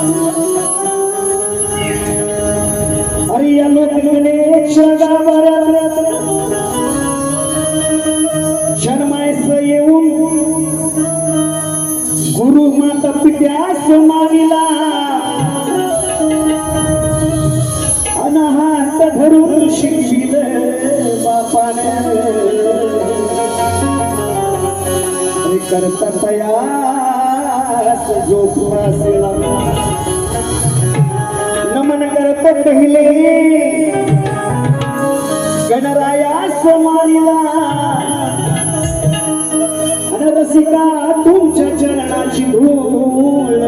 अरे या लोकनेच्या शर्मायस येऊन गुरु माता पित्यास मानिला. अनाहात धरून शिक्षित बापाने. अरे करता तयास जोपासला.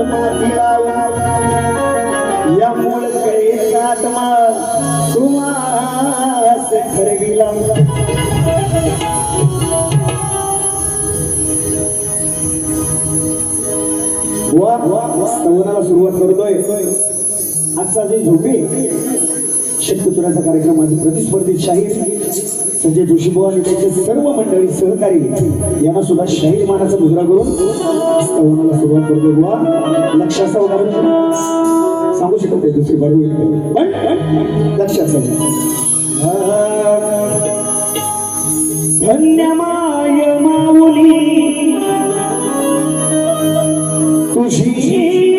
धूळ या मूळ कैस आत्मा तुम्हास ठरविला वा स्तवनाला सुरुवात करतोय आजचा जे झोपे शक्तपुराचा कार्यक्रमाचे प्रतिस्पर्धी शाहीर संजय जोशीभाऊ आणि त्यांचे सर्व मंडळी सहकारी यांना सुद्धा शाहीर मानाचा मुजरा करून स्तवनाला सुरुवात करतो बुवा. लक्षाचा उदाहरण सांगू शकत नाही दुसरी बरोबर पण पण धन्य धन्यमाय माऊली. तुझी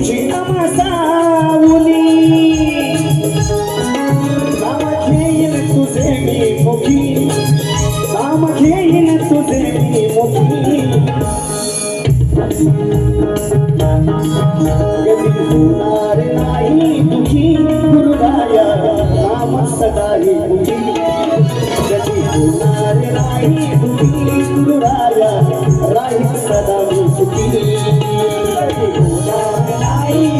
तुझी आमा सावली घेईन तुझे मी मुखी नाम घेईन तुझे मी मुखी कधी होणार नाही दुखी. गुरुराया नाम सदाही मुखी कधी होणार नाही राही सदा मी सुखी. होणार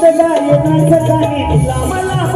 गीत गायनाचं गाणी दिला मला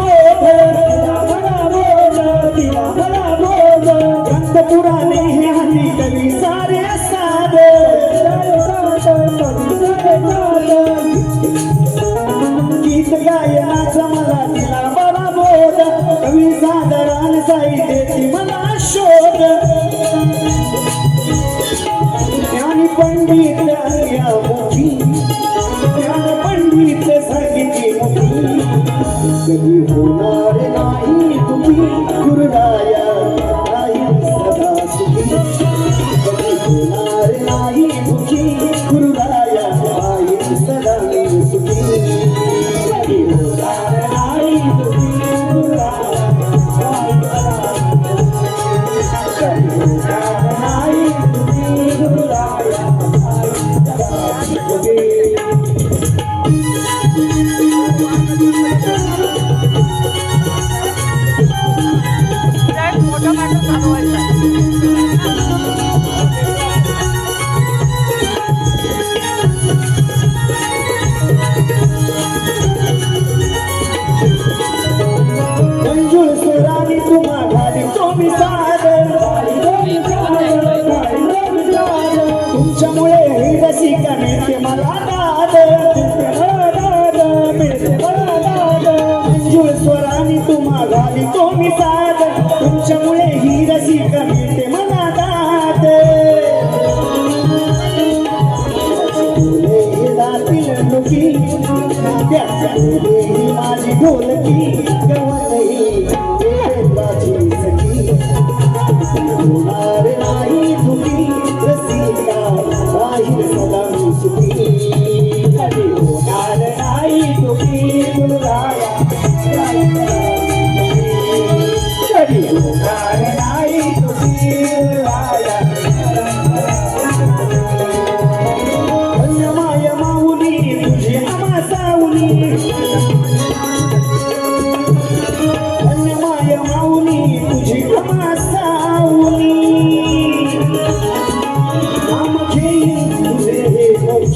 स्वराने तुम्हा घाली कोणी साथ तुमच्यामुळे ही रसिक मिळते मला दात जातील लुकी त्याच्यामुळे माझी ढोलकी गवतही माझी सखी होणार नाही दुखी रसिका बाहेर सदा मी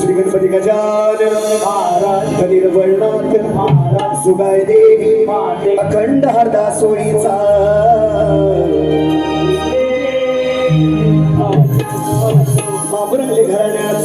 श्री गणपती गजानन महाराज निर्वर्णात महाराज सुगाय देवी अखंड हरदा सोळीचा बाबुरंगले घराण्यात